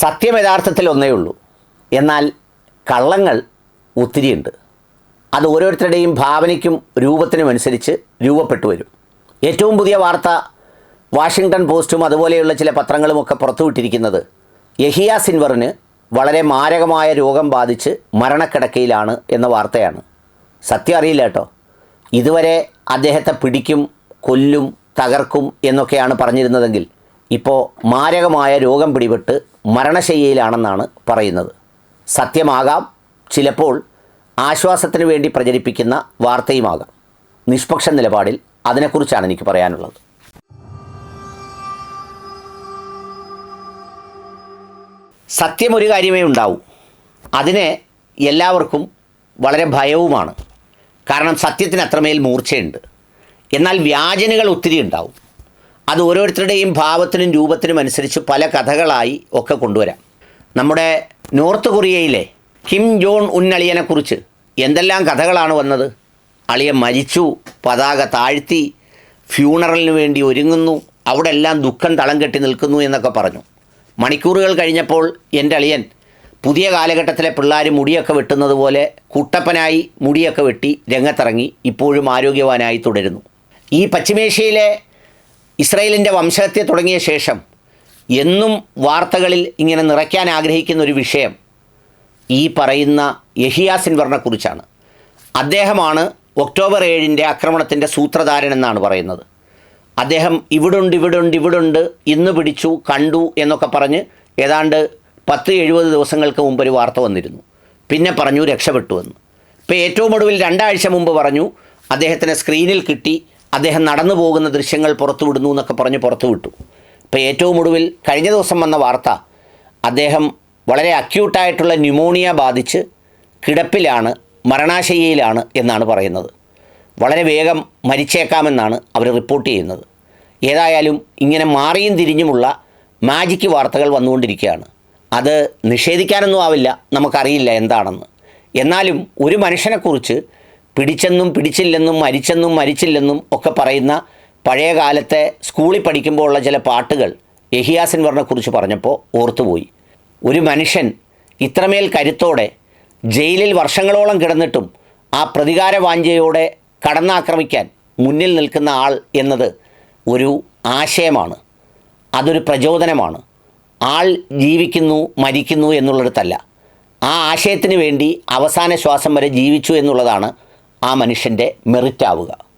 സത്യം യഥാർത്ഥത്തിൽ ഒന്നേ ഉള്ളൂ. എന്നാൽ കള്ളങ്ങൾ ഒത്തിരിയുണ്ട്. അത് ഓരോരുത്തരുടെയും ഭാവനയ്ക്കും രൂപത്തിനും അനുസരിച്ച് രൂപപ്പെട്ടു വരും. ഏറ്റവും പുതിയ വാർത്ത വാഷിങ്ടൺ പോസ്റ്റും അതുപോലെയുള്ള ചില പത്രങ്ങളുമൊക്കെ പുറത്തുവിട്ടിരിക്കുന്നത് യഹിയ സിൻവറിന് വളരെ മാരകമായ രോഗം ബാധിച്ച് മരണക്കിടക്കയിലാണ് എന്ന വാർത്തയാണ്. സത്യം അറിയില്ല കേട്ടോ. ഇതുവരെ അദ്ദേഹത്തെ പിടിക്കും കൊല്ലും തകർക്കും എന്നൊക്കെയാണ് പറഞ്ഞിരുന്നതെങ്കിൽ ഇപ്പോൾ മാരകമായ രോഗം പിടിപെട്ട് മരണശയ്യയിലാണെന്നാണ് പറയുന്നത്. സത്യമാകാം ചിലപ്പോൾ ആശ്വാസത്തിന് വേണ്ടി പ്രചരിപ്പിക്കുന്ന വാർത്തയുമാകാം. നിഷ്പക്ഷ നിലപാടിൽ അതിനെക്കുറിച്ചാണ് എനിക്ക് പറയാനുള്ളത്. സത്യം ഒരു കാര്യമേ ഉണ്ടാവൂ. അതിന് എല്ലാവർക്കും വളരെ ഭയവുമാണ്. കാരണം സത്യത്തിന് അത്രമേൽ മൂർച്ചയുണ്ട്. എന്നാൽ വ്യാജനുകൾ ഒത്തിരി ഉണ്ടാവും. അത് ഓരോരുത്തരുടെയും ഭാവത്തിനും രൂപത്തിനും അനുസരിച്ച് പല കഥകളായി ഒക്കെ കൊണ്ടുവരാം. നമ്മുടെ നോർത്ത് കൊറിയയിലെ കിം ജോൺ ഉൻ അളിയനെക്കുറിച്ച് എന്തെല്ലാം കഥകളാണ് വന്നത്? അളിയൻ മരിച്ചു പതാക താഴ്ത്തി ഫ്യൂണറലിന് വേണ്ടി ഒരുങ്ങുന്നു അവിടെ എല്ലാം ദുഃഖം തളം കെട്ടി നിൽക്കുന്നു എന്നൊക്കെ പറഞ്ഞു. മണിക്കൂറുകൾ കഴിഞ്ഞപ്പോൾ എന്റെ അളിയൻ പുതിയ കാലഘട്ടത്തിലെ പിള്ളേർ മുടിയൊക്കെ വെട്ടുന്നത് പോലെ കുട്ടപ്പനായി മുടിയൊക്കെ വെട്ടി രംഗത്തിറങ്ങി ഇപ്പോഴും ആരോഗ്യവാനായി തുടരുന്നു. ഈ പശ്ചിമേഷ്യയിലെ ഇസ്രയേലിന്റെ വംശഹത്യ തുടങ്ങിയ ശേഷം എന്നും വാർത്തകളിൽ ഇങ്ങനെ നിറയ്ക്കാൻ ആഗ്രഹിക്കുന്ന ഒരു വിഷയം ഈ പറയുന്ന യഹിയാസിൻ സിൻവറിനെക്കുറിച്ചാണ് അദ്ദേഹമാണ് ഒക്ടോബർ ഏഴിന്റെ ആക്രമണത്തിന്റെ സൂത്രധാരൻ എന്നാണ് പറയുന്നത്. അദ്ദേഹം ഇവിടുണ്ട് ഇവിടുണ്ട് ഇവിടുണ്ട് ഇന്ന് പിടിച്ചു കണ്ടു എന്നൊക്കെ പറഞ്ഞ് ഏതാണ്ട് പത്ത് എഴുപത് ദിവസങ്ങൾക്ക് മുമ്പ് ഒരു വാർത്ത വന്നിരുന്നു. പിന്നെ പറഞ്ഞു രക്ഷപ്പെട്ടു എന്ന്. ഇപ്പോൾ ഏറ്റവും ഒടുവിൽ രണ്ടാഴ്ച മുമ്പ് പറഞ്ഞു അദ്ദേഹത്തിന് സ്ക്രീനിൽ കിട്ടി അദ്ദേഹം നടന്നു പോകുന്ന ദൃശ്യങ്ങൾ പുറത്തുവിടുന്നു എന്നൊക്കെ പറഞ്ഞ് പുറത്തുവിട്ടു. ഇപ്പോൾ ഏറ്റവും ഒടുവിൽ കഴിഞ്ഞ ദിവസം വന്ന വാർത്ത അദ്ദേഹം വളരെ അക്യൂട്ടായിട്ടുള്ള ന്യൂമോണിയ ബാധിച്ച് കിടപ്പിലാണ് മരണാശയ്യയിലാണ് എന്നാണ് പറയുന്നത്. വളരെ വേഗം മരിച്ചേക്കാമെന്നാണ് അവർ റിപ്പോർട്ട് ചെയ്യുന്നത്. ഏതായാലും ഇങ്ങനെ മാറിയും തിരിഞ്ഞുമുള്ള മാജിക്ക് വാർത്തകൾ വന്നുകൊണ്ടിരിക്കുകയാണ്. അത് നിഷേധിക്കാനൊന്നും ആവില്ല നമുക്കറിയില്ല എന്താണെന്ന്. എന്നാലും ഒരു മനുഷ്യനെക്കുറിച്ച് പിടിച്ചെന്നും പിടിച്ചില്ലെന്നും മരിച്ചെന്നും മരിച്ചില്ലെന്നും ഒക്കെ പറയുന്ന പഴയ കാലത്തെ സ്കൂളിൽ പഠിക്കുമ്പോൾ ഉള്ള ചില പാട്ടുകൾ യഹിയാസിൻവറിനെ കുറിച്ച് പറഞ്ഞപ്പോൾ ഓർത്തുപോയി. ഒരു മനുഷ്യൻ ഇത്രമേൽ കരുത്തോടെ ജയിലിൽ വർഷങ്ങളോളം കിടന്നിട്ടും ആ പ്രതികാര വാഞ്ചയോടെ കടന്നാക്രമിക്കാൻ മുന്നിൽ നിൽക്കുന്ന ആൾ എന്നത് ഒരു ആശയമാണ്. അതൊരു പ്രചോദനമാണ്. ആൾ ജീവിക്കുന്നു മരിക്കുന്നു എന്നുള്ളിടത്തല്ല ആ ആശയത്തിന് വേണ്ടി അവസാന ശ്വാസം വരെ ജീവിച്ചു എന്നുള്ളതാണ് ആ മനുഷ്യന്റെ മെറിറ്റ് ആവുക.